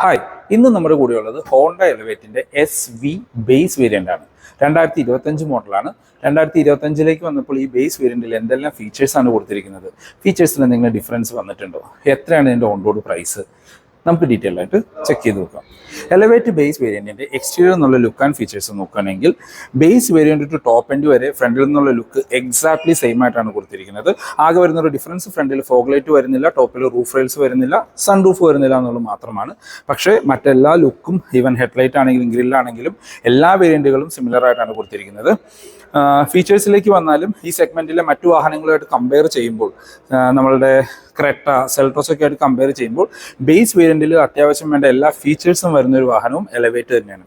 Hi ഇന്ന് നമ്മുടെ കൂടെയുള്ളത് ഹോണ്ട എലവേറ്റിന്റെ എസ് വി ബേസ് വേരിയന്റ് ആണ്. രണ്ടായിരത്തി ഇരുപത്തഞ്ച് മോഡലാണ് രണ്ടായിരത്തി ഇരുപത്തഞ്ചിലേക്ക് വന്നപ്പോൾ ഈ ബേസ് വേരിയന്റിൽ എന്തെല്ലാം ഫീച്ചേഴ്സ് ആണ് കൊടുത്തിരിക്കുന്നത്? ഫീച്ചേഴ്സിൽ എന്തെങ്കിലും ഡിഫറൻസ് വന്നിട്ടുണ്ടോ? എത്രയാണ് ഇതിന്റെ ഓൺ റോഡ് പ്രൈസ് നമുക്ക് ഡീറ്റെയിൽ ആയിട്ട് ചെക്ക് ചെയ്ത് നോക്കാം. എലവേറ്റ് ബേസ് വേരിയന്റിന്റെ എക്സ്റ്റീരിയർ എന്നുള്ള ലുക്ക് ആൻഡ് ഫീച്ചേഴ്സ് നോക്കുകയാണെങ്കിൽ base variant to top end വരെ ഫ്രണ്ടിൽ നിന്നുള്ള ലുക്ക് എക്സാക്ട്ലി സെയിം ആയിട്ടാണ് കൊടുത്തിരിക്കുന്നത്. ആകെ വരുന്ന ഒരു ഡിഫറൻസ് ഫ്രണ്ടിൽ ഫോഗ്ലൈറ്റ് വരുന്നില്ല ടോപ്പിൽ റൂഫ് റെയിൽസ് വരുന്നില്ല സൺ റൂഫ് വരുന്നില്ല എന്നുള്ളത് മാത്രമാണ്. പക്ഷേ മറ്റെല്ലാ ലുക്കും ഈവൻ ഹെഡ്ലൈറ്റ് ആണെങ്കിലും ഗ്രില്ലാണെങ്കിലും എല്ലാ വേരിയന്റുകളും സിമിലർ ആയിട്ടാണ് കൊടുത്തിരിക്കുന്നത്. ഫീച്ചേഴ്സിലേക്ക് വന്നാലും ഈ സെഗ്മെന്റിലെ മറ്റു വാഹനങ്ങളുമായിട്ട് കമ്പയർ ചെയ്യുമ്പോൾ നമ്മളുടെ ക്രെട്ട സെൽട്രോസ് ഒക്കെ ആയിട്ട് കമ്പയർ ചെയ്യുമ്പോൾ ബേസ് വേരിയന്റിൽ അത്യാവശ്യം വേണ്ട എല്ലാ ഫീച്ചേഴ്സും വരുന്ന ഒരു വാഹനവും എലവേറ്റ് തന്നെയാണ്.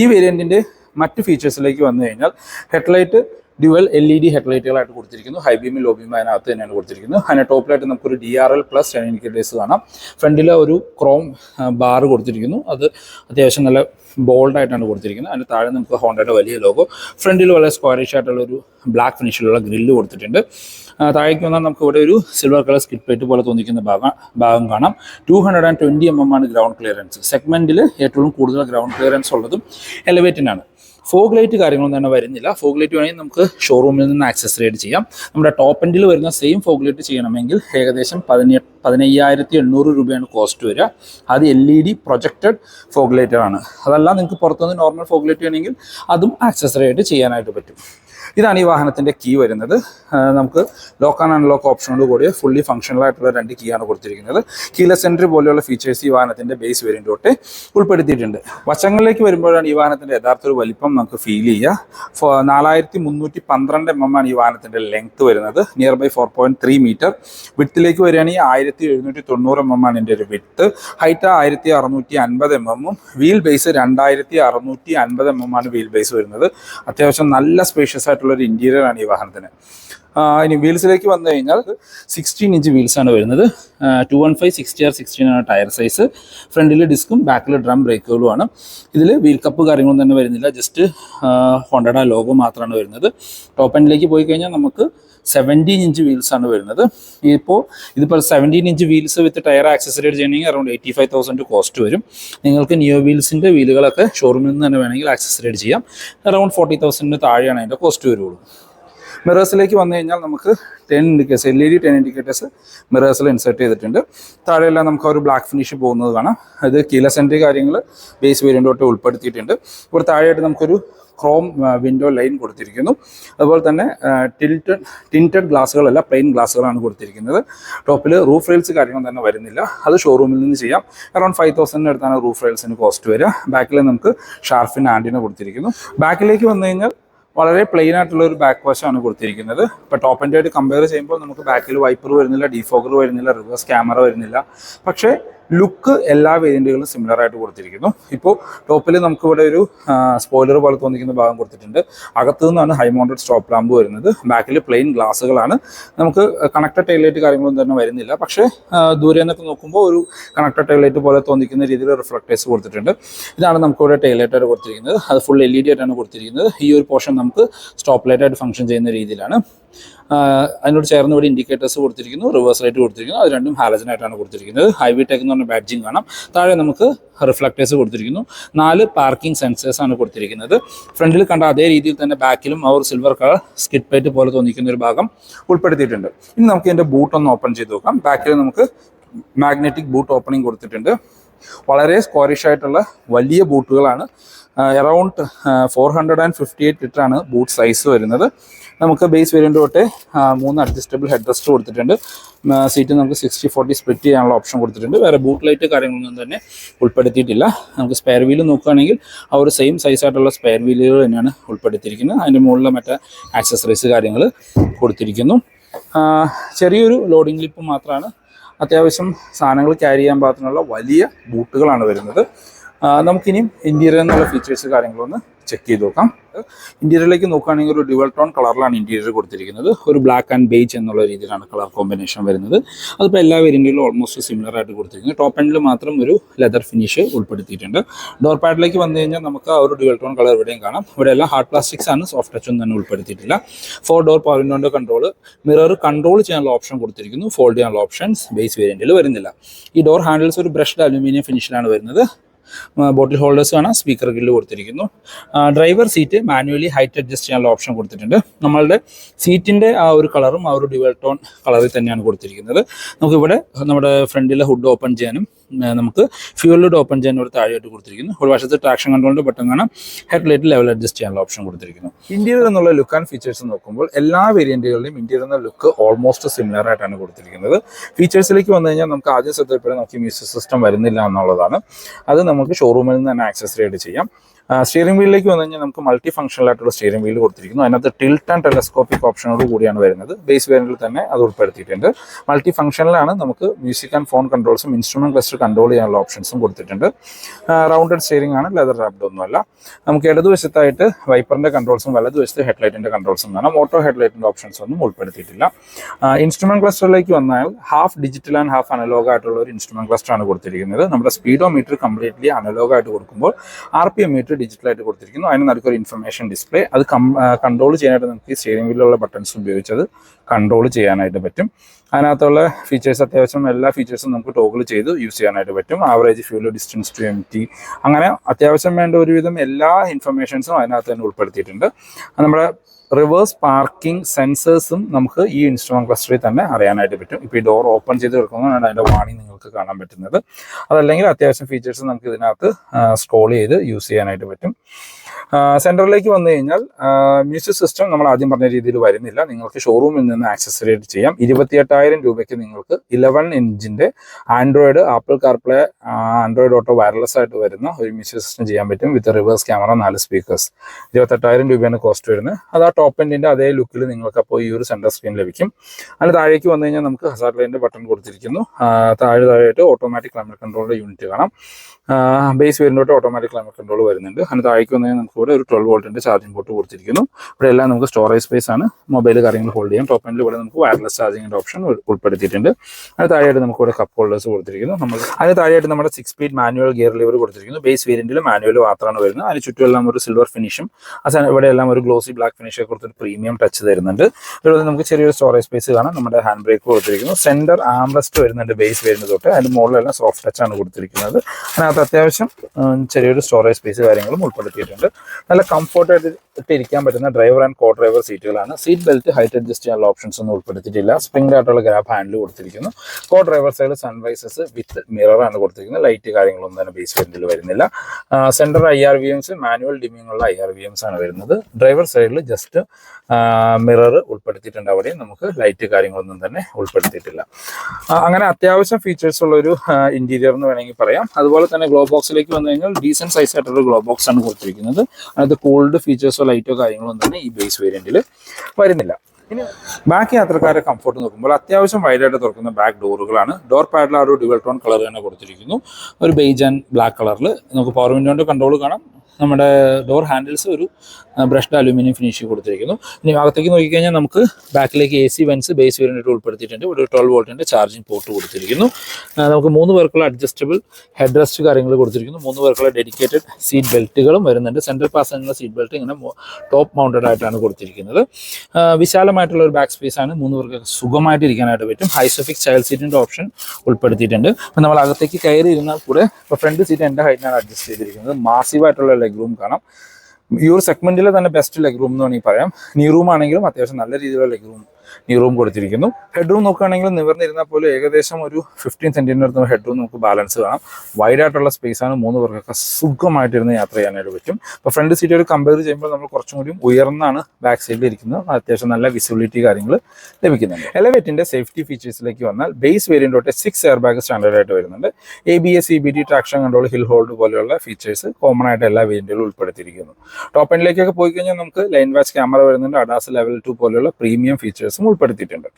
ഈ വേരിയന്റിന്റെ മറ്റു ഫീച്ചേഴ്സിലേക്ക് വന്നു കഴിഞ്ഞാൽ headlight dual L E D ഹെഡ്ലൈറ്റുകളായിട്ട് കൊടുത്തിരിക്കുന്നു. ഹൈ ബീമും ലോ ബീമും അതിനകത്ത് തന്നെയാണ് കൊടുത്തിരിക്കുന്നത്. അതിന് ടോപ്പിലായിട്ട് നമുക്കൊരു D R L plus turn indicators കാണാം. ഫ്രണ്ടിൽ ഒരു ക്രോം ബാർ കൊടുത്തിരിക്കുന്നു. അത് അത്യാവശ്യം നല്ല ബോൾഡ് ആയിട്ടാണ് കൊടുത്തിരിക്കുന്നത്. അതിന് താഴെ നമുക്ക് ഹോണ്ടയുടെ വലിയ ലോഗോ ഫ്രണ്ടിൽ വളരെ സ്ക്വയറിഷ് ആയിട്ടുള്ള ഒരു ബ്ലാക്ക് ഫിനിഷിലുള്ള ഗ്രില്ല് കൊടുത്തിട്ടുണ്ട്. താഴേക്ക് വന്നാൽ നമുക്ക് ഇവിടെ ഒരു സിൽവർ കളർ സ്കിറ്റ് പ്ലേറ്റ് പോലെ തോന്നിക്കുന്ന ഭാഗം ഭാഗം കാണാം. Two hundred and twenty M M ആണ് ഗ്രൗണ്ട് ക്ലിയറൻസ് സെഗ്മെന്റിൽ ഏറ്റവും കൂടുതൽ ഗ്രൗണ്ട് ക്ലിയറൻസ് ഉള്ളതും എലവേറ്റിനാണ് ഫോഗ് ലൈറ്റ് കാര്യങ്ങളൊന്നും തന്നെ വരുന്നില്ല. ഫോഗ് ലൈറ്റ് വേണമെങ്കിൽ നമുക്ക് ഷോറൂമിൽ നിന്ന് ആക്സസ് ചെയ്യാം. നമ്മുടെ ടോപ്പ് എൻഡിൽ വരുന്ന സെയിം ഫോഗ് ലൈറ്റ് ചെയ്യണമെങ്കിൽ ഏകദേശം പതിനെട്ട് പതിനയ്യായിരത്തി എണ്ണൂറ് രൂപയാണ് കോസ്റ്റ് വരിക. അത് L E D projected fog lighter ആണ്. അതല്ല നിങ്ങൾക്ക് പുറത്തുനിന്ന് നോർമൽ ഫോഗ് ലൈറ്റ് വേണമെങ്കിൽ അതും ആക്സസറി ആയിട്ട് ചെയ്യാനായിട്ട് പറ്റും. ഇതാണ് ഈ വാഹനത്തിന്റെ കീ വരുന്നത്. നമുക്ക് ലോക്ക് ആൻഡ് അൺലോക്ക് ഓപ്ഷനോട് കൂടി ഫുള്ളി ഫംഗ്ഷണൽ ആയിട്ടുള്ള രണ്ട് കീ ആണ് കൊടുത്തിരിക്കുന്നത്. കീലെസ് എൻട്രി പോലെയുള്ള ഫീച്ചേഴ്സ് ഈ വാഹനത്തിന്റെ ബേസ് വേരിയന്റ് തൊട്ട് ഉൾപ്പെടുത്തിയിട്ടുണ്ട്. വശങ്ങളിലേക്ക് വരുമ്പോഴാണ് ഈ വാഹനത്തിന്റെ യഥാർത്ഥ ഒരു വലിപ്പം നമുക്ക് ഫീൽ ചെയ്യുക. നാലായിരത്തി മുന്നൂറ്റി പന്ത്രണ്ട് എം എം ആണ് ഈ വാഹനത്തിന്റെ ലെങ്ത് വരുന്നത്. Nearby four point three metre വിട്ടിലേക്ക് വരികയാണെങ്കിൽ ആയിരത്തി എഴുന്നൂറ്റി തൊണ്ണൂറ് എം എം ആണ് എന്റെ ഒരു വിട്ട് ഹൈറ്റ് ആയിരത്തി അറുന്നൂറ്റി അൻപത് എം എമ്മും വീൽ ബേസ് രണ്ടായിരത്തി അറുന്നൂറ്റി അൻപത് എം എം ആണ് വീൽ ബേസ് വരുന്നത്. അത്യാവശ്യം നല്ല സ്പേഷ്യസ് ആയിട്ടുള്ള ഒരു ഇന്റീരിയർ ആണ് ഈ വാഹനത്തിന്. ഇനി വീൽസിലേക്ക് വന്നു കഴിഞ്ഞാൽ സിക്സ്റ്റീൻ ഇഞ്ച് വീൽസ് ആണ് വരുന്നത്. Two one five sixty R sixteen ആണ് ടയർ സൈസ് ഫ്രണ്ടിൽ ഡിസ്കും ബാക്കിൽ ഡ്രം ബ്രേക്കുകളുമാണ് ഇതിൽ വീൽ കപ്പ് കാര്യങ്ങളൊന്നും തന്നെ വരുന്നില്ല. ജസ്റ്റ് ഹോണ്ടയുടെ ലോഗോ മാത്രമാണ് വരുന്നത്. ടോപ്പ് എൻഡിലേക്ക് പോയി കഴിഞ്ഞാൽ നമുക്ക് സെവന്റീൻ ഇഞ്ച് വീൽസ് ആണ് വരുന്നത്. ഇപ്പോൾ ഇതിപ്പോൾ seventeen inch wheels with tyre accessorised ചെയ്യണമെങ്കിൽ around eighty five thousand cost വരും. നിങ്ങൾക്ക് നിയോ വീൽസിന്റെ വീലുകളൊക്കെ ഷോറൂമിൽ നിന്ന് തന്നെ വേണമെങ്കിൽ ആക്സസറി ചെയ്യാം. അറൗണ്ട് ഫോർട്ടി തൗസൻഡിന് താഴെയാണ് അതിന്റെ കോസ്റ്റ് വരുള്ളൂ. മിറേഴ്സിലേക്ക് വന്നു കഴിഞ്ഞാൽ നമുക്ക് turn indicators L E D turn indicators മിറേഴ്സിൽ insert ചെയ്തിട്ടുണ്ട്. താഴെയെല്ലാം നമുക്ക് ഒരു ബ്ലാക്ക് ഫിനിഷ് പോകുന്നത് കാണാം. അത് കീല കാര്യങ്ങൾ ബേസ് വേരിയന്റ് തൊട്ട് ഉൾപ്പെടുത്തിയിട്ടുണ്ട്. ഇവിടെ താഴെയായിട്ട് നമുക്കൊരു ക്രോം വിൻഡോ ലൈൻ കൊടുത്തിരിക്കുന്നു. അതുപോലെ തന്നെ ടിൽറ്റഡ് ടിന്റഡ് ഗ്ലാസ്സുകളല്ല പ്ലെയിൻ ഗ്ലാസ്സുകളാണ് കൊടുത്തിരിക്കുന്നത്. ടോപ്പിൽ റൂഫ് റെയിൽസ് കാര്യങ്ങൾ തന്നെ വരുന്നില്ല. അത് ഷോറൂമിൽ നിന്ന് ചെയ്യാം. അറൗണ്ട് ഫൈവ് തൗസൻഡിന് അടുത്താണ് റൂഫ് റെയിൽസിന് കോസ്റ്റ് വരിക. ബാക്കിൽ നമുക്ക് ഷാർഫിൻ ആന്റിന കൊടുത്തിരിക്കുന്നു. ബാക്കിലേക്ക് വന്നു കഴിഞ്ഞാൽ വളരെ പ്ലെയിൻ ആയിട്ടുള്ള ഒരു ബാക്ക് വാഷാണ് കൊടുത്തിരിക്കുന്നത്. ഇപ്പോൾ ടോപ്പ് ആൻഡ് ആയിട്ട് കമ്പയർ ചെയ്യുമ്പോൾ നമുക്ക് ബാക്കിൽ വൈപ്പർ വരുന്നില്ല ഡിഫോഗർ വരുന്നില്ല റിവേഴ്സ് ക്യാമറ വരുന്നില്ല. പക്ഷേ ലുക്ക് എല്ലാ വേരിയന്റുകളും സിമിലർ ആയിട്ട് കൊടുത്തിരിക്കുന്നു. ഇപ്പോൾ ടോപ്പിൽ നമുക്കിവിടെ ഒരു സ്പോയിലർ പോലെ തോന്നിക്കുന്ന ഭാഗം കൊടുത്തിട്ടുണ്ട്. അകത്തു നിന്നാണ് ഹൈ മൗണ്ടഡ് സ്റ്റോപ്പ് ലാമ്പ് വരുന്നത് ബാക്കിൽ പ്ലെയിൻ ഗ്ലാസ്സുകളാണ് നമുക്ക് കണക്റ്റഡ് ടൈലൈറ്റ് കാര്യങ്ങളൊന്നും തന്നെ വരുന്നില്ല. പക്ഷേ ദൂരെ നിന്നൊക്കെ നോക്കുമ്പോൾ ഒരു കണക്റ്റഡ് ടൈലൈറ്റ് പോലെ തോന്നിക്കുന്ന രീതിയിൽ റിഫ്ലക്ടേഴ്സ് കൊടുത്തിട്ടുണ്ട്. ഇതാണ് നമുക്കിവിടെ ടൈലൈറ്റ് ആയിട്ട് കൊടുത്തിരിക്കുന്നത്. അത് ഫുൾ എൽ ഇ ഡി ആയിട്ടാണ് കൊടുത്തിരിക്കുന്നത്. ഈ ഒരു പോർഷൻ നമുക്ക് സ്റ്റോപ്പ് ലൈറ്റ് ആയിട്ട് ഫംഗ്ഷൻ ചെയ്യുന്ന രീതിയിലാണ്. അതിനോട് ചേർന്ന് ഇവിടെ ഇൻഡിക്കേറ്റേഴ്സ് കൊടുത്തിരിക്കുന്നു റിവേഴ്സ് ലൈറ്റ് കൊടുത്തിരിക്കുന്നു. അത് രണ്ടും ഹാലജൻ ആയിട്ടാണ് കൊടുത്തിരിക്കുന്നത്. ഹൈവി ടെക് എന്ന് പറഞ്ഞ ബാഡ്ജിങ് കാണാം. താഴെ നമുക്ക് റിഫ്ലക്റ്റേഴ്സ് കൊടുത്തിരിക്കുന്നു. നാല് പാർക്കിംഗ് സെൻസേഴ്സ് ആണ് കൊടുത്തിരിക്കുന്നത്. ഫ്രണ്ടിൽ കണ്ട അതേ രീതിയിൽ തന്നെ ബാക്കിലും അവർ സിൽവർ കളർ സ്കിറ്റ് പ്ലേറ്റ് പോലെ തോന്നിക്കുന്ന ഒരു ഭാഗം ഉൾപ്പെടുത്തിയിട്ടുണ്ട്. ഇനി നമുക്ക് ഇതിന്റെ ബൂട്ട് ഒന്ന് ഓപ്പൺ ചെയ്ത് നോക്കാം. ബാക്കിൽ നമുക്ക് മാഗ്നറ്റിക് ബൂട്ട് ഓപ്പണിംഗ് കൊടുത്തിട്ടുണ്ട്. വളരെ സ്കോറിഷ് ആയിട്ടുള്ള വലിയ ബൂട്ടുകളാണ്. Around four hundred and fifty eight litre ആണ് ബൂട്ട് സൈസ് വരുന്നത്. നമുക്ക് ബേസ് വേരിയന്റ് തൊട്ട് മൂന്ന് അഡ്ജസ്റ്റബിൾ ഹെഡ് റെസ്റ്റ് കൊടുത്തിട്ടുണ്ട് സീറ്റ് നമുക്ക് സിക്സ്റ്റി ഫോർട്ടി സ്പ്ലിറ്റ് ചെയ്യാനുള്ള ഓപ്ഷൻ കൊടുത്തിട്ടുണ്ട്. വേറെ ബൂട്ട് ലൈറ്റ് കാര്യങ്ങളൊന്നും തന്നെ ഉൾപ്പെടുത്തിയിട്ടില്ല. നമുക്ക് സ്പെയർ വീൽ നോക്കുകയാണെങ്കിൽ ആ ഒരു സെയിം സൈസ് ആയിട്ടുള്ള സ്പെയർ വീലുകൾ തന്നെയാണ് ഉൾപ്പെടുത്തിയിരിക്കുന്നത്. അതിന്റെ മുകളിൽ മറ്റേ ആക്സസറീസ് കാര്യങ്ങൾ കൊടുത്തിരിക്കുന്നു. ചെറിയൊരു ലോഡിംഗ് ലിപ്പ് മാത്രമാണ്. അത്യാവശ്യം സാധനങ്ങൾ ക്യാരി ചെയ്യാൻ പാകത്തിനുള്ള വലിയ ബൂട്ടുകളാണ് വരുന്നത്. നമുക്കിനിയും ഇന്റീരിയർ എന്നുള്ള ഫീച്ചേഴ്സ് കാര്യങ്ങളൊന്ന് ചെക്ക് ചെയ്ത് നോക്കാം. ഇന്റീരിയറിലേക്ക് നോക്കുകയാണെങ്കിൽ ഒരു ഡ്യുവൽ ടോൺ കളറിലാണ് ഇന്റീരിയർ കൊടുത്തിരിക്കുന്നത്. ഒരു ബ്ലാക്ക് ആൻഡ് ബേജ് എന്നുള്ള രീതിയിലാണ് കളർ കോമ്പിനേഷൻ വരുന്നത്. അതിപ്പോൾ എല്ലാ വേരിയന്റിലും ഓൾമോസ്റ്റ് സിമിലർ ആയിട്ട് കൊടുത്തിരിക്കുന്നത്. ടോപ്പ് എൻഡിൽ മാത്രം ഒരു ലെതർ ഫിനിഷ് ഉൾപ്പെടുത്തിയിട്ടുണ്ട്. ഡോർ പാഡിലേക്ക് വന്നു കഴിഞ്ഞാൽ നമുക്ക് ആ ഒരു ഡ്യുവൽ ടോൺ കളർ ഇവിടെയും കാണാം. ഇവിടെ എല്ലാം ഹാർഡ് പ്ലാസ്റ്റിക്സ് ആണ് സോഫ്റ്റ് ടച്ച് ഒന്നും തന്നെ ഉൾപ്പെടുത്തിയിട്ടില്ല. ഫോർ ഡോർ പവർ വിൻഡോന്റെ കൺട്രോൾ മിറർ കൺട്രോൾ ചെയ്യാനുള്ള ഓപ്ഷൻ കൊടുത്തിരിക്കുന്നു. ഫോൾഡ് ചെയ്യാനുള്ള ഓപ്ഷൻസ് ബേസ് വേരിയന്റിൽ വരുന്നില്ല. ഈ ഡോർ ഹാൻഡിൽസ് ഒരു ബ്രഷ്ഡ് അലുമിനിയം ഫിനിഷിലാണ് വരുന്നത്. ബോട്ടിൽ ഹോൾഡേഴ്സ് കാണാം സ്പീക്കർ ഗ്രില്ല് കൊടുത്തിരിക്കുന്നു. Driver seat manually height adjust ചെയ്യാനുള്ള ഓപ്ഷൻ കൊടുത്തിട്ടുണ്ട്. നമ്മളുടെ സീറ്റിന്റെ ആ ഒരു കളറും ആ ഒരു ഡ്യുവൽ ടോൺ കളറിൽ തന്നെയാണ് കൊടുത്തിരിക്കുന്നത്. നമുക്കിവിടെ നമ്മുടെ ഫ്രണ്ടിലെ ഹുഡ് ഓപ്പൺ ചെയ്യാനും നമുക്ക് ഫ്യൂൽ ഓപ്പൺ ചെയ്യാൻ ഒരു താഴെയായിട്ട് കൊടുത്തിരിക്കുന്നു. ഒരു വശത്ത് ട്രാക്ഷൻ കൺട്രോളിന്റെ ബട്ടൺ കാണാം. ഹെഡ് ലൈറ്റ് ലെവൽ അഡ്ജസ്റ്റ് ചെയ്യാനുള്ള ഓപ്ഷൻ കൊടുത്തിരിക്കുന്നു. ഇന്ത്യയിൽ എന്നുള്ള ലുക്ക് ആൻഡ് ഫീച്ചേഴ്സ് നോക്കുമ്പോൾ എല്ലാ വേരിയന്റുകളിലും ഇന്ത്യയിൽ എന്ന ലുക്ക് ഓൾമോസ്റ്റ് സിമിലർ ആയിട്ടാണ് കൊടുത്തിരിക്കുന്നത്. ഫീച്ചേഴ്സിലേക്ക് വന്നു കഴിഞ്ഞാൽ നമുക്ക് ആദ്യം ശ്രദ്ധപ്പെടാൻ നമുക്ക് മ്യൂസിക് സിസ്റ്റം വരുന്നില്ല എന്നുള്ളതാണ്. അത് നമുക്ക് ഷോറൂമിൽ നിന്ന് തന്നെ ആയിട്ട് ചെയ്യാം. സ്റ്റിയറിംഗ് വീലിലേക്ക് വന്നു കഴിഞ്ഞാൽ നമുക്ക് മൾട്ടി ഫംഗ്ഷണൽ ആയിട്ടുള്ള സ്റ്റിയറിംഗ് വീൽ കൊടുത്തിരിക്കുന്നു. അതിനകത്ത് ടിൽട്ട് ആൻഡ് ടെലസ്കോപ്പിക് ഓപ്ഷനോട് കൂടിയാണ് വരുന്നത്. ബേസ് വേരിയന്റിൽ തന്നെ അത് ഉൾപ്പെടുത്തിയിട്ടുണ്ട്. മൾട്ടി ഫംഗ്ഷനിലാണ് നമുക്ക് മ്യൂസിക് ആൻഡ് ഫോൺ കൺട്രോൾസും ഇൻസ്ട്രുമെന്റ് ക്ലസ്റ്റർ കൺട്രോൾ ചെയ്യാനുള്ള ഓപ്ഷൻസും കൊടുത്തിട്ടുണ്ട്. റൗണ്ടഡ് സ്റ്റിയറിംഗ് ആണ്. ലെതർ റാപ്ഡ് ഒന്നുമല്ല. നമുക്ക് ഇടതുവശത്തായിട്ട് വൈപ്പറിന്റെ കൺട്രോൾസും വലതുവശത്ത് ഹെഡ്ലൈറ്റിന്റെ കൺട്രോൾസും കാണാം ഓട്ടോ ഹെഡ്ലൈറ്റിന്റെ ഓപ്ഷൻസ് ഒന്നും ഉൾപ്പെടുത്തിയിട്ടില്ല. ഇൻസ്ട്രുമെന്റ് ക്ലസ്റ്ററിലേക്ക് വന്നാൽ half digital and half analogue ആയിട്ടുള്ള ഒരു ഇൻസ്ട്രുമെന്റ് ക്ലസ്റ്റർ ആണ് കൊടുത്തിരിക്കുന്നത്. നമ്മുടെ സ്പീഡോ മീറ്റർ കംപ്ലീറ്റ്ലി അനലോഗ് ആയിട്ട് കൊടുക്കുമ്പോൾ R P M meter digital ആയിട്ട് കൊടുത്തിരിക്കുന്നു. അതിന് നടുക്കൊരു ഇൻഫർമേഷൻ ഡിസ്പ്ലേ അത് കൺട്രോൾ ചെയ്യാനായിട്ട് നമുക്ക് ഈ സ്റ്റിയറിംഗ് വീലിലുള്ള ബട്ടൺസ് ഉപയോഗിച്ചത് കൺട്രോൾ ചെയ്യാനായിട്ട് പറ്റും. അതിനകത്തുള്ള ഫീച്ചേഴ്സ് അത്യാവശ്യം എല്ലാ ഫീച്ചേഴ്സും നമുക്ക് ടോഗിൾ ചെയ്ത് യൂസ് ചെയ്യാനായിട്ട് പറ്റും. Average fuel distance to empty അങ്ങനെ അത്യാവശ്യം വേണ്ട ഒരുവിധം എല്ലാ ഇൻഫർമേഷൻസും അതിനകത്ത് തന്നെ ഉൾപ്പെടുത്തിയിട്ടുണ്ട്. നമ്മുടെ റിവേഴ്സ് പാർക്കിംഗ് സെൻസേഴ്സും നമുക്ക് ഈ ഇൻസ്ട്രുമെന്റ് ക്ലസ്റ്ററിൽ തന്നെ അറിയാനായിട്ട് പറ്റും. ഇപ്പോൾ ഈ ഡോർ ഓപ്പൺ ചെയ്ത് കിടക്കുന്നതാണ് അതിന്റെ വാണിംഗ് നിങ്ങൾക്ക് കാണാൻ പറ്റുന്നത്. അതല്ലെങ്കിൽ അത്യാവശ്യം ഫീച്ചേഴ്സ് നമുക്ക് ഇതിനകത്ത് സ്ക്രോൾ ചെയ്ത് യൂസ് ചെയ്യാനായിട്ട് പറ്റും. സെന്ററിലേക്ക് വന്നു കഴിഞ്ഞാൽ മ്യൂസിക് സിസ്റ്റം നമ്മൾ ആദ്യം പറഞ്ഞ രീതിയിൽ വരുന്നില്ല. നിങ്ങൾക്ക് ഷോറൂമിൽ നിന്ന് ആക്സസറേറ്റ് ചെയ്യാം. ഇരുപത്തിയെട്ടായിരം രൂപയ്ക്ക് നിങ്ങൾക്ക് eleven ഇഞ്ചിന്റെ Android Apple CarPlay Android Auto wireless ആയിട്ട് വരുന്ന ഒരു മ്യൂസിക് സിസ്റ്റം ചെയ്യാൻ പറ്റും. വിത്ത് റിവേഴ്സ് ക്യാമറ നാല് സ്പീക്കേഴ്സ് ഇരുപത്തെട്ടായിരം രൂപയാണ് കോസ്റ്റ് വരുന്നത്. അത് ആ ടോപ്പ് എൻഡിന്റെ അതേ ലുക്കിൽ നിങ്ങൾക്ക് അപ്പോൾ ഈ ഒരു സെന്റർ സ്ക്രീൻ ലഭിക്കും. അതിന് താഴേക്ക് വന്നു കഴിഞ്ഞാൽ നമുക്ക് ഹസാർഡ് ബട്ടൺ കൊടുത്തിരിക്കുന്നു. താഴെ താഴെയായിട്ട് ഓട്ടോമാറ്റിക് ക്ലൈമറ്റ് കൺട്രോളിന്റെ യൂണിറ്റ് കാണാം. ബേസ് വരുന്നോട്ട് ഓട്ടോമാറ്റിക് ക്ലൈമറ്റ് കൺട്രോൾ വരുന്നുണ്ട്. അതിന് താഴേക്ക് വന്നു കഴിഞ്ഞാൽ നമുക്ക് ഇവിടെ ഒരു ട്വൽവ് വോൾട്ടിന്റെ ചാർജിംഗ് പോർട്ട് കൊടുത്തിരിക്കുന്നു. ഇവിടെ എല്ലാം നമുക്ക് സ്റ്റോറേജ് സ്പേസ് ആണ്. മൊബൈൽ കാര്യങ്ങൾ ഹോൾഡ് ചെയ്യാം. ടോപ്പ് എൻഡിൽ ഇവിടെ നമുക്ക് വയർലെസ് ചാർജിങ്ങിന്റെ ഓപ്ഷൻ ഉൾപ്പെടുത്തിയിട്ടുണ്ട്. അതിന് താഴെയായിട്ട് നമുക്ക് ഇവിടെ കപ്പ് ഹോൾഡേഴ്സ് കൊടുത്തിരിക്കുന്നു. നമ്മൾ അതിന് താഴെയായിട്ട് നമ്മുടെ six speed manual gear lever കൊടുത്തിരിക്കുന്നു. ബേസ് വേരിയന്റിൽ മാനുവൽ മാത്രമാണ് വരുന്നത്. അതിന് ചുറ്റും എല്ലാം ഒരു സിൽവർ ഫിനിഷും അവസാനം ഇവിടെ എല്ലാം ഒരു ഗ്ലോസി ബ്ലാക്ക് ഫിനിഷ് കൊടുത്തൊരു പ്രീമിയം ടച്ച് തരുന്നുണ്ട്. ഇവിടെ നമുക്ക് ചെറിയൊരു സ്റ്റോറേജ് സ്പേസ് കാണാം. നമ്മുടെ ഹാൻഡ് ബ്രേക്ക് കൊടുത്തിരിക്കുന്നു. സെന്റർ ആംറസ്റ്റ് വരുന്നുണ്ട് ബേസ് വരുന്നത് തൊട്ട്. അതിന്റെ മുകളിലെല്ലാം സോഫ്റ്റ് ടച്ച് ആണ് കൊടുത്തിരിക്കുന്നത്. അതിനകത്ത് അത്യാവശ്യം ചെറിയൊരു സ്റ്റോറേജ് സ്പേസ് കാര്യങ്ങളും ഉൾപ്പെടുത്തിയിട്ടുണ്ട്. നല്ല കംഫർട്ടായിട്ട് ഇരിക്കാൻ പറ്റുന്ന ഡ്രൈവർ ആൻഡ് കോ ഡ്രൈവർ സീറ്റുകളാണ് സീറ്റ് ബെൽറ്റ് ഹൈറ്റ് അഡ്ജസ്റ്റ് ചെയ്യാനുള്ള ഓപ്ഷൻസ് ഒന്നും ഉൾപ്പെടുത്തിയിട്ടില്ല. സ്പ്രിംഗ് ആയിട്ടുള്ള ഗ്രാബ് ഹാൻഡിൽ കൊടുത്തിരിക്കുന്നു. Co driver side sun visors with മിററാണ് കൊടുത്തിരിക്കുന്നത്. ലൈറ്റ് കാര്യങ്ങളൊന്നും തന്നെ ബേസ് വേരിയന്റിൽ വരുന്നില്ല. Centre I R V Ms manual ഡിമിങ്ങുള്ള I R V Ms ആണ് വരുന്നത്. ഡ്രൈവർ സൈഡിൽ ജസ്റ്റ് മിറർ ഉൾപ്പെടുത്തിയിട്ടുണ്ട്. അവിടെ നമുക്ക് ലൈറ്റ് കാര്യങ്ങളൊന്നും തന്നെ ഉൾപ്പെടുത്തിയിട്ടില്ല. അങ്ങനെ അത്യാവശ്യം ഫീച്ചേഴ്സ് ഉള്ള ഒരു ഇന്റീരിയർ എന്ന് വേണമെങ്കിൽ പറയാം. അതുപോലെ തന്നെ ഗ്ലോ ബോക്സിലേക്ക് വന്നു കഴിഞ്ഞാൽ ഡീസെന്റ് സൈസ് ആയിട്ടുള്ള ഗ്ലോ ബോക്സ് ആണ് കൊടുത്തിരിക്കുന്നത്. അത് കൂൾഡ് ഫീച്ചേഴ്സോ ലൈറ്റോ കാര്യങ്ങളോ ഒന്നും ഈ ബേസ് വേരിയന്റിൽ വരുന്നില്ല. ഇനി ബാക്ക് യാത്രക്കാരെ കംഫർട്ട് നോക്കുമ്പോൾ അത്യാവശ്യം വൈഡായിട്ട് തുറക്കുന്ന ബാക്ക് ഡോറുകളാണ് ഡോർ പാഡിൽ ആ ഒരു ഡുവൽ ടോൺ കളർ തന്നെ കൊടുത്തിരിക്കുന്നു. ഒരു ബെയ്ജ് ആൻഡ് ബ്ലാക്ക് കളറിൽ നമുക്ക് പവർ വിൻഡോന്റെ കൺട്രോൾ കാണാം. നമ്മുടെ ഡോർ ഹാൻഡിൽസ് ഒരു ബ്രഷ്ഡ് അലൂമിനിയം ഫിനിഷ് കൊടുത്തിരിക്കുന്നു. ഇനി അകത്തേക്ക് നോക്കിക്കഴിഞ്ഞാൽ നമുക്ക് ബാക്കിലേക്ക് A C vents base variant ഉൾപ്പെടുത്തിയിട്ടുണ്ട്. ഒരു ട്വൽവ് വോൾട്ടിന്റെ ചാർജിങ് പോർട്ട് കൊടുത്തിരിക്കുന്നു. നമുക്ക് മൂന്ന് പേർക്കുള്ള അഡ്ജസ്റ്റബിൾ ഹെഡ് റെസ്റ്റ് കാര്യങ്ങൾ കൊടുത്തിരിക്കുന്നു. മൂന്ന് പേർക്കുള്ള ഡെഡിക്കേറ്റഡ് സീറ്റ് ബെൽറ്റുകളും വരുന്നുണ്ട്. സെൻട്രൽ പാസഞ്ചറിന്റെ സീറ്റ് ബെൽറ്റ് ഇങ്ങനെ ടോപ്പ് മൗണ്ടഡ് ആയിട്ടാണ് കൊടുത്തിരിക്കുന്നത്. വിശാലമായിട്ടുള്ള ഒരു ബാക്ക് സ്പേസ് ആണ്. മൂന്ന് പേർക്ക് സുഖമായിട്ട് ഇരിക്കാനായിട്ട് പറ്റും ഹൈസോഫിക് ചൈൽഡ് സീറ്റിന്റെ ഓപ്ഷൻ ഉൾപ്പെടുത്തിയിട്ടുണ്ട്. അപ്പം നമ്മൾ അകത്തേക്ക് കയറി ഇരുന്നാൽ കൂടെ ഇപ്പോൾ ഫ്രണ്ട് സീറ്റ് എന്റെ ഹൈറ്റിനാണ് അഡ്ജസ്റ്റ് ചെയ്തിരിക്കുന്നത്. മാസീവായിട്ടുള്ള ലെഗ് റൂം കാണാം. ഈ ഒരു സെഗ്മെന്റിലെ തന്നെ ബെസ്റ്റ് ലെഗ് റൂം എന്ന് വേണമെങ്കിൽ പറയാം. നീ റൂം ആണെങ്കിലും അത്യാവശ്യം നല്ല രീതിയിലുള്ള ലെഗ് റൂം നീ റൂം കൊടുത്തിരിക്കുന്നു. ഹെഡ് റൂം നോക്കുകയാണെങ്കിൽ നിവർന്നിരുന്നാൽ പോലും ഏകദേശം ഒരു ഫിഫ്റ്റീൻ സെന്റിമീറ്റർ ഹെഡ് റൂം നമുക്ക് ബാലൻസ് കാണാം. വൈഡ് ആയിട്ടുള്ള സ്പേസ് ആണ്. മൂന്ന് പേർക്കൊക്കെ സുഖമായിട്ടിരുന്ന് യാത്ര ചെയ്യാനായിട്ട് പറ്റും. അപ്പോൾ ഫ്രണ്ട് സീറ്റ് കമ്പയർ ചെയ്യുമ്പോൾ നമ്മൾ കുറച്ചും കൂടി ഉയർന്നാണ് ബാക്ക് സൈഡിൽ ഇരിക്കുന്നത്. അത്യാവശ്യം നല്ല വിസിബിലിറ്റി കാര്യങ്ങൾ ലഭിക്കുന്നുണ്ട്. എലവേറ്റിന്റെ സേഫ്റ്റി ഫീച്ചേഴ്സിലേക്ക് വന്നാൽ ബേസ് വേരിയന്റ് തൊട്ട് സിക്സ് എയർ ബാഗ് സ്റ്റാൻഡേർഡായിട്ട് വരുന്നുണ്ട്. A B S C B D traction control hill hold പോലെയുള്ള ഫീച്ചേഴ്സ് കോമൺ ആയിട്ട് എല്ലാ വേരിയന്റുകളും ഉൾപ്പെടുത്തിയിരിക്കുന്നു. ടോപ്പ് എൻഡിലേക്കൊക്കെ പോയി കഴിഞ്ഞാൽ നമുക്ക് ലൈൻ വാച്ച് ക്യാമറ വരുന്നുണ്ട്. അഡാസ് ലെവൽ ടു പോലെയുള്ള പ്രീമിയം ഫീച്ചേഴ്സും ഫീച്ചേഴ്സും ഉൾപ്പെടുത്തിയിട്ടുണ്ട്.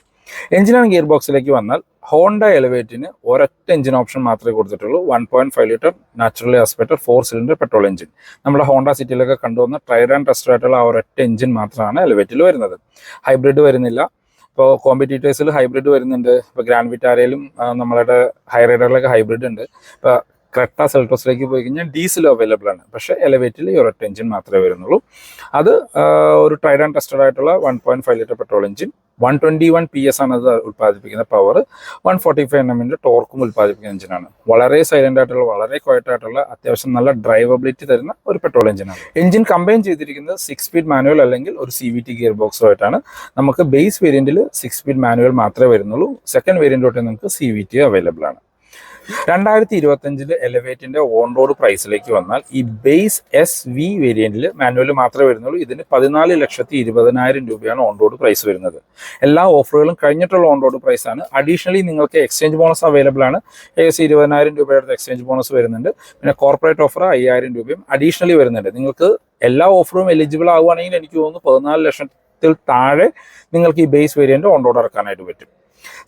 എഞ്ചിൻ ആൻഡ് ഗിയർ ബോക്സിലേക്ക് വന്നാൽ ഹോണ്ട എലവേറ്റിന് ഒരൊറ്റ എഞ്ചിൻ ഓപ്ഷൻ മാത്രമേ കൊടുത്തിട്ടുള്ളൂ. One point five litre naturally aspirated four cylinder petrol engine നമ്മുടെ ഹോണ്ട സിറ്റിയിലൊക്കെ കണ്ടുവന്ന ട്രയർ ആൻഡ് ടെസ്റ്റർ ആയിട്ടുള്ള ആ ഒരൊറ്റ എഞ്ചിൻ മാത്രമാണ് എലവേറ്റിൽ വരുന്നത്. ഹൈബ്രിഡ് വരുന്നില്ല. ഇപ്പോൾ കോമ്പറ്റീറ്റേഴ്സിൽ ഹൈബ്രിഡ് വരുന്നുണ്ട്. ഇപ്പോൾ ഗ്രാൻഡ് വിറ്റാരയിലും നമ്മളുടെ ഹൈറൈഡറിലൊക്കെ ഹൈബ്രിഡ് ഉണ്ട്. ഇപ്പോൾ ക്രെട്ട സെൽട്രോസിലേക്ക് പോയി കഴിഞ്ഞാൽ ഡീസലും അവൈലബിൾ ആണ്. പക്ഷെ എലവേറ്റിൽ ഈ ഒരൊറ്റ എഞ്ചിൻ മാത്രമേ വരുന്നുള്ളൂ. അത് ഒരു ട്രൈഡ് ആൻഡ് ടെസ്റ്റഡ് ആയിട്ടുള്ള one point five litre petrol engine one twenty one P S ആണ് അത് ഉൽപ്പാദിപ്പിക്കുന്ന power one forty five N എമ്മിന്റെ ടോർക്കും ഉൽപ്പാദിപ്പിക്കുന്ന എഞ്ചിനാണ് വളരെ സൈലന്റ് ആയിട്ടുള്ള വളരെ ക്വയറ്റ് ആയിട്ടുള്ള അത്യാവശ്യം നല്ല ഡ്രൈവബിലിറ്റി തരുന്ന ഒരു പെട്രോൾ എഞ്ചിനാണ് എഞ്ചിൻ കമ്പൈൻ ചെയ്തിരിക്കുന്നത് സിക്സ് സ്പീഡ് മാനുവൽ അല്ലെങ്കിൽ ഒരു സി വി ടി ഗിയർ ബോക്സുമായിട്ടാണ് നമുക്ക് ബേസ് വേരിയന്റിൽ സിക്സ് സ്പീഡ് മാനുവൽ മാത്രമേ വരുന്നുള്ളൂ. സെക്കൻഡ് വേരിയന്റ് തൊട്ട് നമുക്ക് സി വി ടി അവൈലബിൾ ആണ്. രണ്ടായിരത്തി ഇരുപത്തഞ്ചിൽ എലവേറ്റിന്റെ ഓൺ റോഡ് പ്രൈസിലേക്ക് വന്നാൽ ഈ ബേസ് എസ് വി വേരിയന്റിൽ മാനുവൽ മാത്രമേ വരുന്നുള്ളൂ. ഇതിന് പതിനാല് ലക്ഷത്തി ഇരുപതിനായിരം രൂപയാണ് ഓൺ റോഡ് പ്രൈസ് വരുന്നത്. എല്ലാ ഓഫറുകളും കഴിഞ്ഞിട്ടുള്ള ഓൺ റോഡ് പ്രൈസ് ആണ്. അഡീഷണലി നിങ്ങൾക്ക് എക്സ്ചേഞ്ച് ബോണസ് അവൈലബിൾ ആണ്. ഏകദേശം ഇരുപതിനായിരം രൂപയുടെ എക്സ്ചേഞ്ച് ബോണസ് വരുന്നുണ്ട്. പിന്നെ കോർപ്പറേറ്റ് ഓഫർ അയ്യായിരം രൂപയും അഡീഷണലി വരുന്നുണ്ട്. നിങ്ങൾക്ക് എല്ലാ ഓഫറും എലിജിബിൾ ആവുകയാണെങ്കിൽ എനിക്ക് തോന്നുന്നു പതിനാല് ലക്ഷത്തിൽ താഴെ നിങ്ങൾക്ക് ഈ ബേസ് വേരിയന്റ് ഓൺ റോഡ് ഇറക്കാനായിട്ട് പറ്റും.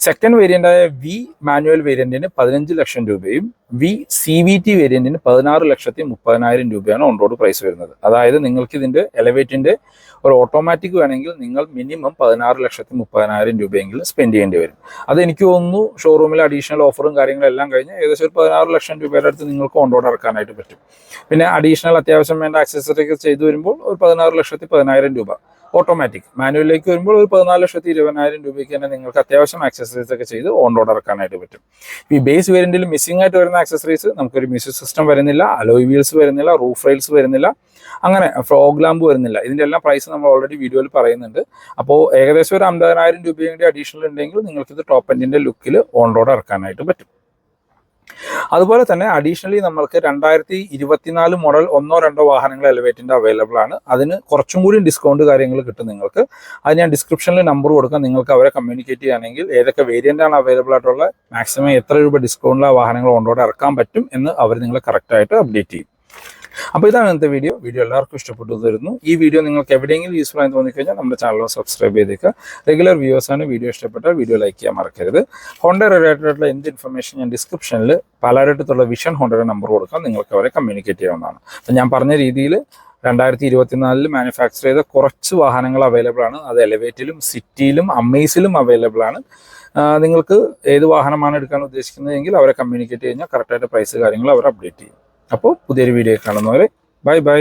സെക്കൻഡ് വേരിയന്റായ വി മാനുവൽ വേരിയന്റിന് പതിനഞ്ച് ലക്ഷം രൂപയും വി സി വി ടി വേരിയന്റിന് പതിനാറ് ലക്ഷത്തി മുപ്പതിനായിരം രൂപയാണ് ഓൺ റോഡ് പ്രൈസ് വരുന്നത്. അതായത് നിങ്ങൾക്ക് ഇതിന്റെ എലവേറ്റിന്റെ ഒരു ഓട്ടോമാറ്റിക് വേണമെങ്കിൽ നിങ്ങൾ മിനിമം പതിനാറ് ലക്ഷത്തി മുപ്പതിനായിരം രൂപയെങ്കിലും സ്പെൻഡ് ചെയ്യേണ്ടി വരും. അത് എനിക്ക് തോന്നുന്നു ഷോറൂമിൽ അഡീഷണൽ ഓഫറും കാര്യങ്ങളും എല്ലാം കഴിഞ്ഞ് ഏകദേശം ഒരു പതിനാറ് ലക്ഷം രൂപയുടെ അടുത്ത് നിങ്ങൾക്ക് ഓൺ റോഡ് ഇറക്കാനായിട്ട് പറ്റും. പിന്നെ അഡീഷണൽ അത്യാവശ്യം വേണ്ട ആക്സസറി ഒക്കെ ചെയ്തു വരുമ്പോൾ ഒരു പതിനാറ് ലക്ഷത്തി പതിനായിരം രൂപ. ഓട്ടോമാറ്റിക് മാനുവലിലേക്ക് വരുമ്പോൾ ഒരു പതിനാല് ലക്ഷത്തി ഇരുപതിനായിരം രൂപയ്ക്ക് തന്നെ നിങ്ങൾക്ക് അത്യാവശ്യം ആക്സസറീസ് ഒക്കെ ചെയ്ത് ഓൺ റോഡ് ഇറക്കാനായിട്ട് പറ്റും. ഈ ബേസ് വേരിയന്റിൽ മിസ്സിംഗ് ആയിട്ട് വരുന്ന ആക്സസറീസ് നമുക്കൊരു മ്യൂസിക് സിസ്റ്റം വരുന്നില്ല അലോയ് വീൽസ് വരുന്നില്ല റൂഫ് റെയിൽസ് വരുന്നില്ല അങ്ങനെ ഫ്രോഗ് ലാമ്പ് വരുന്നില്ല. ഇതിന്റെ എല്ലാം പ്രൈസ് നമ്മൾ ഓൾറെഡി വീഡിയോയിൽ പറയുന്നുണ്ട്. അപ്പോൾ ഏകദേശം ഒരു അമ്പതിനായിരം രൂപയും കൂടി അഡീഷണൽ ഉണ്ടെങ്കിൽ നിങ്ങൾക്ക് ഇത് ടോപ്പ് എൻഡിന്റെ ലുക്കിൽ ഓൺ റോഡ് ഇറക്കാനായിട്ട് പറ്റും. അതുപോലെ തന്നെ അഡീഷണലി നമ്മൾക്ക് രണ്ടായിരത്തി ഇരുപത്തിനാല് മോഡൽ ഒന്നോ രണ്ടോ വാഹനങ്ങൾ എലവേറ്റിന്റെ അവൈലബിൾ ആണ്. അതിന് കുറച്ചും കൂടി ഡിസ്കൗണ്ട് കാര്യങ്ങൾ കിട്ടും നിങ്ങൾക്ക്. അത് ഞാൻ ഡിസ്ക്രിപ്ഷനിൽ നമ്പർ കൊടുക്കാം. നിങ്ങൾക്ക് അവരെ കമ്മ്യൂണിക്കേറ്റ് ചെയ്യുകയാണെങ്കിൽ ഏതൊക്കെ വേരിയന്റ് ആണ് അവൈലബിൾ ആയിട്ടുള്ള മാക്സിമം എത്ര രൂപ ഡിസ്കൗണ്ടിൽ വാഹനങ്ങൾ ഓൺറോഡ് ഇറക്കാൻ പറ്റും എന്ന് അവർ നിങ്ങളെ കറക്റ്റായിട്ട് അപ്ഡേറ്റ് ചെയ്യും. അപ്പോൾ ഇതാണ് ഇന്നത്തെ വീഡിയോ. വീഡിയോ എല്ലാവർക്കും ഇഷ്ടപ്പെട്ടു തരുന്നു. ഈ വീഡിയോ നിങ്ങൾക്ക് എവിടെയെങ്കിലും യൂസ്ഫുൾ ആയി തോന്നിക്കഴിഞ്ഞാൽ നമ്മുടെ ചാനൽ സബ്സ്ക്രൈബ് ചെയ്തേക്കുക. റെഗുലർ വ്യൂവേഴ്സാണ് വീഡിയോ ഇഷ്ടപ്പെട്ടാൽ വീഡിയോ ലൈക്ക് ചെയ്യാൻ മറക്കരുത്. ഹോണ്ട റിലേറ്റഡ് ആയിട്ടുള്ള എന്ത് ഇൻഫർമേഷൻ ഞാൻ ഡിസ്ക്രിപ്ഷനിൽ പലരായിട്ടുള്ള വിഷൻ ഹോണ്ടയുടെ നമ്പർ കൊടുക്കാം. നിങ്ങൾക്ക് അവരെ കമ്മ്യൂണിക്കേറ്റ് ചെയ്യാവുന്നതാണ്. ഞാൻ പറഞ്ഞ രീതിയിൽ രണ്ടായിരത്തി ഇരുപത്തിനാലിൽ മാനുഫാക്ചർ ചെയ്ത കുറച്ച് വാഹനങ്ങൾ അവൈലബിൾ ആണ്. അത് എലവേറ്റിലും സിറ്റിയിലും അമേസിലും അവൈലബിൾ ആണ്. നിങ്ങൾക്ക് ഏത് വാഹനമാണ് എടുക്കാൻ ഉദ്ദേശിക്കുന്നതെങ്കിൽ അവരെ കമ്മ്യൂണിക്കേറ്റ് കഴിഞ്ഞാൽ കറക്റ്റായിട്ട് പ്രൈസ് കാര്യങ്ങൾ അവർ അപ്ഡേറ്റ് ചെയ്യും. അപ്പോൾ പുതിയൊരു വീഡിയോ കാണുന്നവരെ ബൈ ബൈ